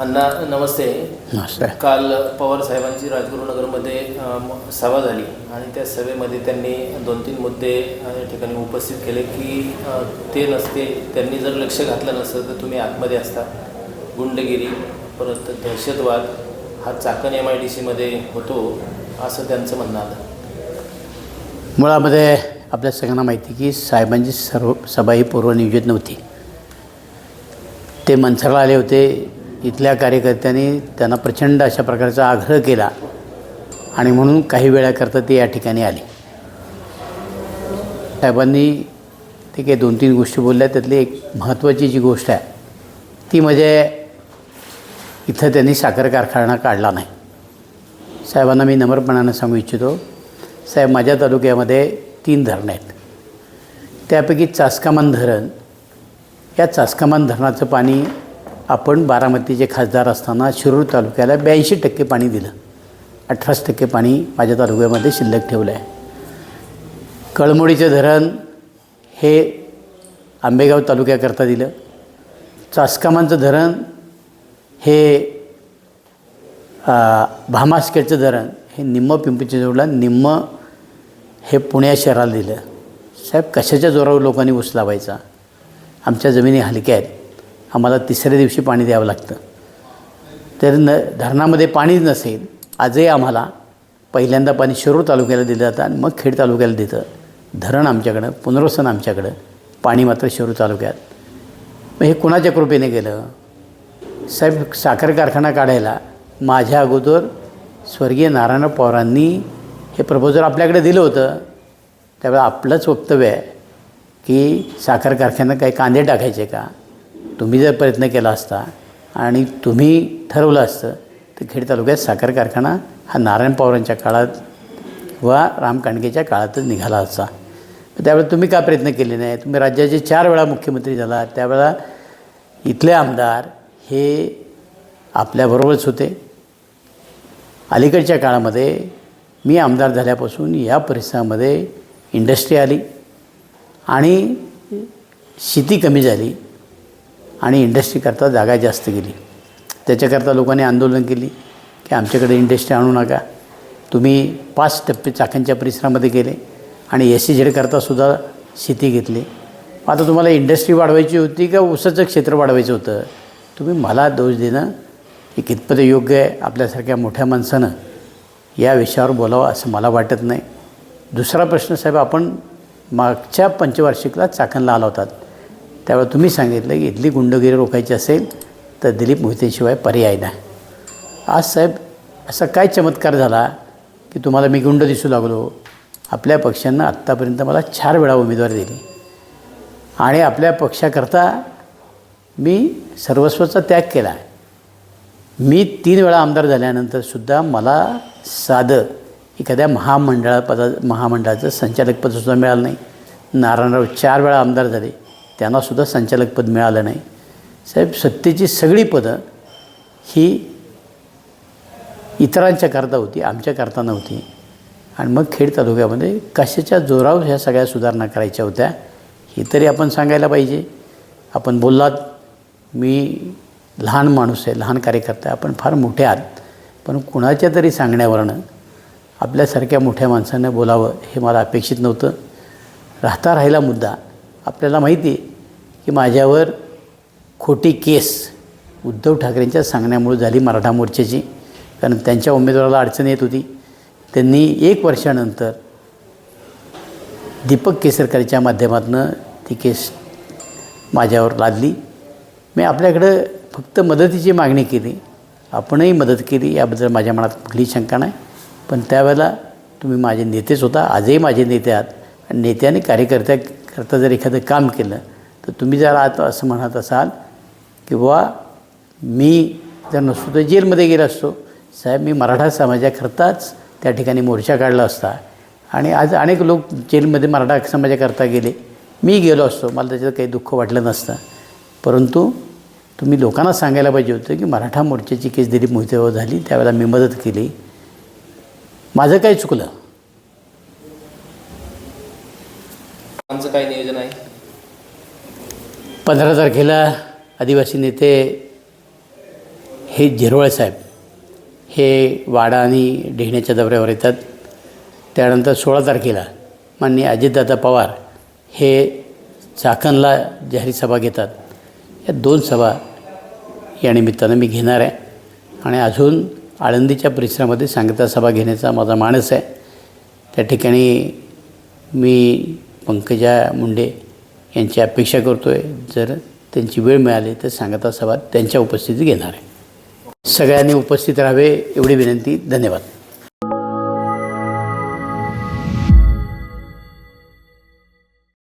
अण्णा नमस्ते. नमस्ते. काल पवार साहेबांची राजगुरुनगरमध्ये सभा झाली आणि त्या सभेमध्ये त्यांनी दोन तीन मुद्दे या ठिकाणी उपस्थित केले की ते नसते त्यांनी जर लक्ष घातलं नसतं तर तुम्ही आतमध्ये असता. गुंडगिरी परत दहशतवाद हा चाकण एम आय डी सीमध्ये होतो असं त्यांचं म्हणणं आलं. मुळामध्ये आपल्या सगळ्यांना माहिती की साहेबांची सर्व सभा ही पूर्वनियोजित नव्हती. ते मनसरला आले होते इथल्या कार्यकर्त्यांनी त्यांना प्रचंड अशा प्रकारचा आग्रह केला आणि म्हणून काही वेळाकरता ते या ठिकाणी आले. साहेबांनी ते काही दोन तीन गोष्टी बोलल्या. त्यातली एक महत्त्वाची जी गोष्ट आहे ती म्हणजे इथं त्यांनी साखर कारखाना काढला नाही. साहेबांना मी नम्रपणानं सांगू इच्छितो साहेब माझ्या तालुक्यामध्ये तीन धरणं आहेत. त्यापैकी चासकामान धरण या चासकामान धरणाचं पाणी आपण बारामतीचे खासदार असताना शिरूर तालुक्याला ब्याऐंशी टक्के पाणी दिलं. अठराच टक्के पाणी माझ्या तालुक्यामध्ये शिल्लक ठेवलं आहे. कळमोडीचं धरण हे आंबेगाव तालुक्याकरता दिलं. चासकामांचं धरण हे भामास्केटचं धरण हे निम्म पिंपरीच्या जोडला निम्म हे पुण्या शहराला दिलं. साहेब कशाच्या जोरावर लोकांनी ऊस लावायचा? आमच्या जमिनी हलक्या आहेत. आम्हाला तिसऱ्या दिवशी पाणी द्यावं लागतं. तर न धरणामध्ये पाणीच नसेल आजही आम्हाला पहिल्यांदा पाणी शिरूर तालुक्याला दिलं जातं आणि मग खेड तालुक्याला देतं. धरण आमच्याकडं पुनर्वसन आमच्याकडं पाणी मात्र शिरूर तालुक्यात. मग हे कुणाच्या कृपेने गेलं? साहेब साखर कारखाना काढायला माझ्या अगोदर स्वर्गीय नारायण पवारांनी हे प्रपोजल आपल्याकडे दिलं होतं. त्यावेळेला आपलंच वक्तव्य आहे की साखर कारखान्यात काही कांदे टाकायचे का? तुम्ही जर प्रयत्न केला असता आणि तुम्ही ठरवलं असतं तर खेड तालुक्यात साखर कारखाना हा नारायण पवारांच्या काळात वा राम कांडकेच्या काळातच निघाला असता त्यावेळेला तुम्ही का प्रयत्न केले नाही? तुम्ही राज्याचे चार वेळा मुख्यमंत्री झाला. त्यावेळेला इथले आमदार हे आपल्याबरोबरच होते. अलीकडच्या काळामध्ये मी आमदार झाल्यापासून या परिसरामध्ये इंडस्ट्री आली आणि शेती कमी झाली. आणि इंडस्ट्रीकरता जागा जास्त गेली त्याच्याकरता लोकांनी आंदोलन केली की आमच्याकडे इंडस्ट्री आणू नका. तुम्ही पाच टप्पे चाकणच्या परिसरामध्ये गेले आणि एस सी झेडकरता सुद्धा शेती घेतली. आता तुम्हाला इंडस्ट्री वाढवायची होती का ऊसाचं क्षेत्र वाढवायचं होतं? तुम्ही मला दोष देणं हे कितपत योग्य आहे? आपल्यासारख्या मोठ्या माणसानं या विषयावर बोलावं असं मला वाटत नाही. दुसरा प्रश्न साहेब आपण मागच्या पंचवार्षिकला चाकणला आला होतात. त्यावेळेला तुम्ही सांगितलं की इथली गुंडगिरी रोखायची असेल तर दिलीप मोहितेशिवाय पर्याय नाही. आज साहेब असा काय चमत्कार झाला की तुम्हाला मी गुंड दिसू लागलो? आपल्या पक्षानं आत्तापर्यंत मला चार वेळा उमेदवारी दिली. आणि आपल्या पक्षाकरता मी सर्वस्वाचा त्याग केला. मी तीन वेळा आमदार झाल्यानंतर सुद्धा मला साधं एखाद्या महामंडळा पदा महामंडळाचं संचालकपदसुद्धा मिळालं नाही. नारायणराव चार वेळा आमदार झाले. त्यांनासुद्धा संचालकपद मिळालं नाही. साहेब सत्तेची सगळी पदं ही इतरांच्या करता होती आमच्या करता नव्हती. आणि मग खेड तालुक्यामध्ये कशाच्या जोरावर ह्या सगळ्या सुधारणा करायच्या होत्या हे तरी आपण सांगायला पाहिजे. आपण बोललात मी लहान माणूस आहे लहान कार्यकर्ता आहे आपण फार मोठे आहात. पण कुणाच्या तरी सांगण्यावरनं आपल्यासारख्या मोठ्या माणसानं बोलावं हे मला अपेक्षित नव्हतं. राहता राहिला मुद्दा. आपल्याला माहिती आहे की माझ्यावर खोटी केस उद्धव ठाकरेंच्या सांगण्यामुळे झाली मराठा मोर्चाची. कारण त्यांच्या उमेदवाराला अडचण येत होती. त्यांनी एक वर्षानंतर दीपक केसरकरच्या माध्यमातून ती केस माझ्यावर लादली. मी आपल्याकडं फक्त मदतीची मागणी केली. आपणही मदत केली. याबद्दल माझ्या मनात कुठलीही शंका नाही. पण त्यावेळेला तुम्ही माझे नेतेच होता. आजही माझे नेते आहात. आणि नेत्याने कार्यकर्त्या करता जर एखादं काम केलं तर तुम्ही जर आता असं म्हणत असाल की बुवा मी जर नसतो तर जेलमध्ये गेलो असतो. साहेब मी मराठा समाजाकरताच त्या ठिकाणी मोर्चा काढला असता. आणि आज अनेक लोक जेलमध्ये मराठा समाजाकरता गेले. मी गेलो असतो. मला त्याच्यात काही दुःख वाटलं नसतं. परंतु तुम्ही लोकांना सांगायला पाहिजे होतं की मराठा मोर्चाची केस दिली मोहितेवर झाली त्यावेळेला मी मदत केली. माझं काय चुकलं? आमचं काय नियोजन आहे? पंधरा तारखेला आदिवासी नेते हे झिरवळ साहेब हे वाडा आणि ढेण्याच्या दौऱ्यावर येतात. त्यानंतर सोळा तारखेला माननीय अजितदादा पवार हे चाकणला जाहीर सभा घेतात. या दोन सभा या निमित्तानं मी घेणार आहे. आणि अजून आळंदीच्या परिसरामध्ये सांगता सभा घेण्याचा माझा मानस आहे. त्या ठिकाणी मी पंकजा मुंडे यांची अपेक्षा करतो आहे जर त्यांची वेळ मिळाली तर सांगता सभा त्यांच्या उपस्थिती घेणार आहे. सगळ्यांनी उपस्थित राहावे एवढी विनंती. धन्यवाद.